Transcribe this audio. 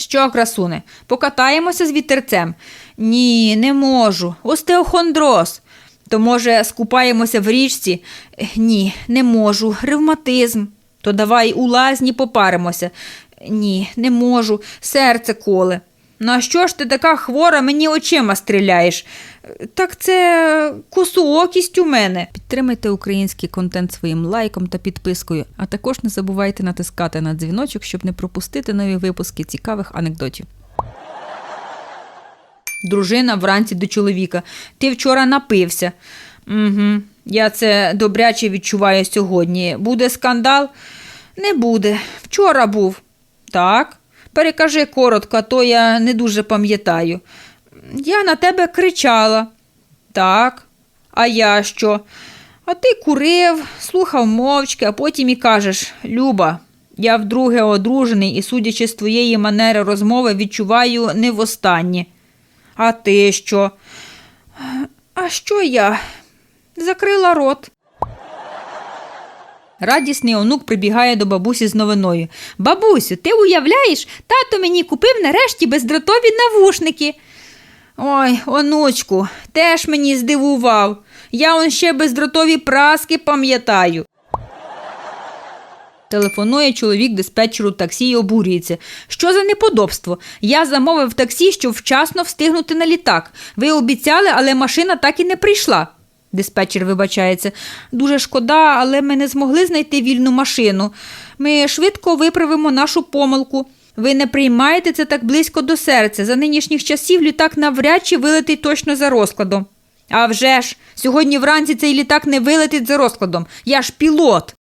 Що, красуне, покатаємося з вітерцем? Ні, не можу. Остеохондроз. То, може, скупаємося в річці? Ні, не можу. Ревматизм. То давай у лазні попаримося. Ні, не можу. Серце коле. Ну а що ж ти така хвора, мені очима стріляєш? Так це косоокість у мене. Підтримайте український контент своїм лайком та підпискою, а також не забувайте натискати на дзвіночок, щоб не пропустити нові випуски цікавих анекдотів. Дружина вранці до чоловіка. Ти вчора напився. Угу. Я це добряче відчуваю сьогодні. Буде скандал? Не буде. Вчора був. Так. Перекажи коротко, то я не дуже пам'ятаю. Я на тебе кричала. Так. А я що? А ти курив, слухав мовчки, а потім і кажеш: Люба, я вдруге одружений і, судячи з твоєї манери розмови, відчуваю не востаннє. А ти що? А що я? Закрила рот. Радісний онук прибігає до бабусі з новиною. Бабусю, ти уявляєш, тато мені купив нарешті бездротові навушники. Ой, онучку, теж мені здивував. Я он ще бездротові праски пам'ятаю. Телефонує чоловік диспетчеру таксі і обурюється. Що за неподобство? Я замовив таксі, щоб вчасно встигнути на літак. Ви обіцяли, але машина так і не прийшла. Диспетчер вибачається. Дуже шкода, але ми не змогли знайти вільну машину. Ми швидко виправимо нашу помилку. Ви не приймаєте це так близько до серця. За нинішніх часів літак навряд чи вилетить точно за розкладом. А вже ж, сьогодні вранці цей літак не вилетить за розкладом. Я ж пілот.